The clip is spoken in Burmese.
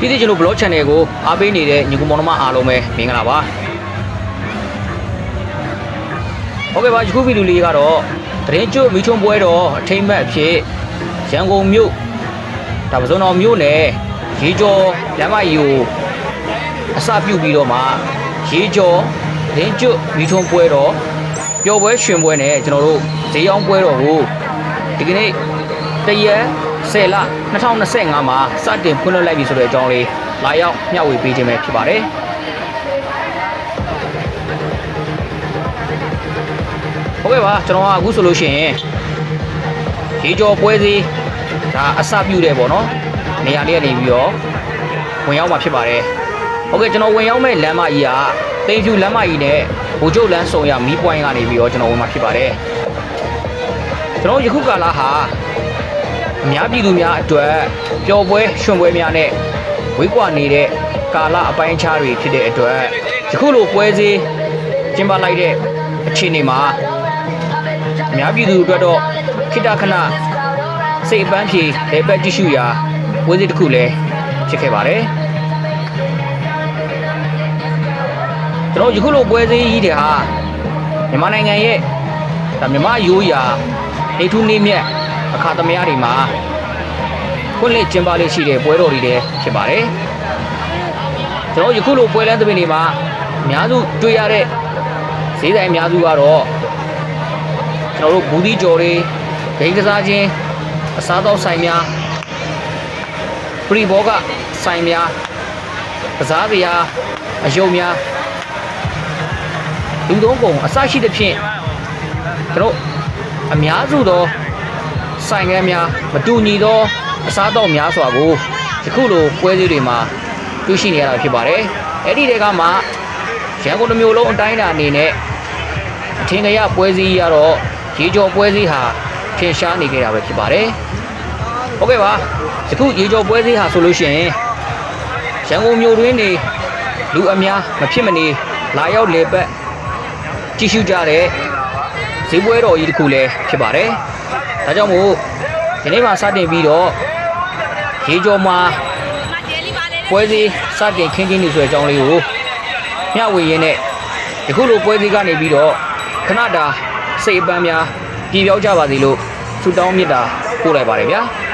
ပြည်သူ့ကျွန်တော် blog channel ကိုအားပေးနေတဲ့ညီကောင်မောင်နှမအားလုံးပဲမင်္ဂလာပါဟုတ်ကဲ့ပါယခုဗီဒီယိုလေးကတော့တရင်ကျွတ်မိချုံပွဲတော်အထိမ့်မဲ့အဖြစ်ရန်ကုန်မြို့ဒါပစုံတော်မြို့နယ်ရေကျော်လမ်းမကြီးကိုအစပြုပြီးတော့မှရေကျော်တရင်ကျွတ်မိချုံပွဲတော်ပျော်ပွဲရွှင်ပွဲနဲ့ကျွန်တော်တို့ဈေးအောင်ပွဲတော်ကိုဒီကနေ့တရက် 10လ2025မှာစတင်ဖွင့်လှစ်လိုက်ပြီဆိုတဲ့အကြောင်းလေးလာရောက်မျှဝေပေးခြင်းပဲဖြစ်ပါတယ်ဟုတ်ကဲ့ပါကျွန်တော်ကအခုဆိုလို့ရှိရင်ရေကျော်ပွဲစည်းဒါအစပြုတယ်ပေါ့နော်နေရာလေးကနေပြီးတော့ဝင်ရောက်မှာဖြစ်ပါတယ်ဟုတ်ကဲ့ကျွန်တော်ဝင်ရောက်မဲ့လမ်းမကြီးကတိမ်ဖြူလမ်းမကြီးနဲ့ဘူကျုပ်လမ်းစုံရမီးပွိုင်းကနေပြီးတော့ကျွန်တော်ဝင်မှာဖြစ်ပါတယ်ကျွန်တော်ယခုကာလဟာ အများပြည်သူများအတွက်ပျော်ပွဲရွှင်ပွဲများနဲ့ဝေးကွာနေတဲ့ကာလအပိုင်းအခြားတွေဖြစ်တဲ့အတွက်ယခုလိုပွဲစည်းကျင်းပလိုက်တဲ့အခြေအနေမှာအများပြည်သူအတွက်တော့ခိတ္တခဏစိတ်အပန်းဖြေလေပတ်ကြည့်ရှုရာဝေးစစ်တစ်ခုလည်းဖြစ်ခဲ့ပါတယ်ကျွန်တော်ယခုလိုပွဲစည်းကြီးတွေဟာမြန်မာနိုင်ငံရဲ့ဒါမြန်မာရိုးရာနေထူးနေမြတ် အခါသမယတွေမှာခွင့်လစ်ကျင်းပလေးရှိတဲ့ပွဲတော်တွေလည်းဖြစ်ပါတယ်ကျွန်တော်ယခုလိုပွဲလမ်းသဘင်တွေမှာအများစုတွေ့ရတဲ့ဈေးဆိုင်အများစုကတော့ကျွန်တော်တို့ဘူးဒီကြော်တွေဂိမ်းကစားခြင်းအစားသောက်ဆိုင်များပရိဘောကဆိုင်များကစားစရာအယုံများလူသုံးကုန်အစရှိသဖြင့်ကျွန်တော်အများစုသော ဆိုင်ငယ်များမတူညီသောအစားသောက်များစွာကိုယခုလိုပွဲစည်းတွေမှာတွေ့ရှိနေရတာဖြစ်ပါတယ်အဲ့ဒီတွေကမှရန်ကုန်တစ်မျိုးလုံးအတိုင်းအတာအနေနဲ့အထင်ကရပွဲစည်းရတော့ရေကျော်ပွဲစည်းဟာထင်ရှားနေကြတာပဲဖြစ်ပါတယ်။ဟုတ်ကဲ့ပါ။ယခုရေကျော်ပွဲစည်းဟာဆိုလို့ရှိရင်ရန်ကုန်မြို့တွင်းနေလူအများမဖြစ်မနေလာရောက်လေပတ်ကြည့်ရှုကြတဲ့ဈေးပွဲတော်ကြီးတစ်ခုလည်းဖြစ်ပါတယ်။ ဒါကြောင့်မို့ဒီနေ့မှစတင်ပြီးတော့ရေကျော်မှာပွဲစည်းစတင်ခင်းချင်းနေဆိုတဲ့အကြောင်းလေးကိုမျှဝေရင်းနဲ့ယခုလိုပွဲစည်းကနေပြီးတော့ခဏတာစိတ်အပန်းများပြည်ပြောင်းကြပါစေလို့ဆုတောင်းမေတ္တာပို့လိုက်ပါတယ်ဗျာ။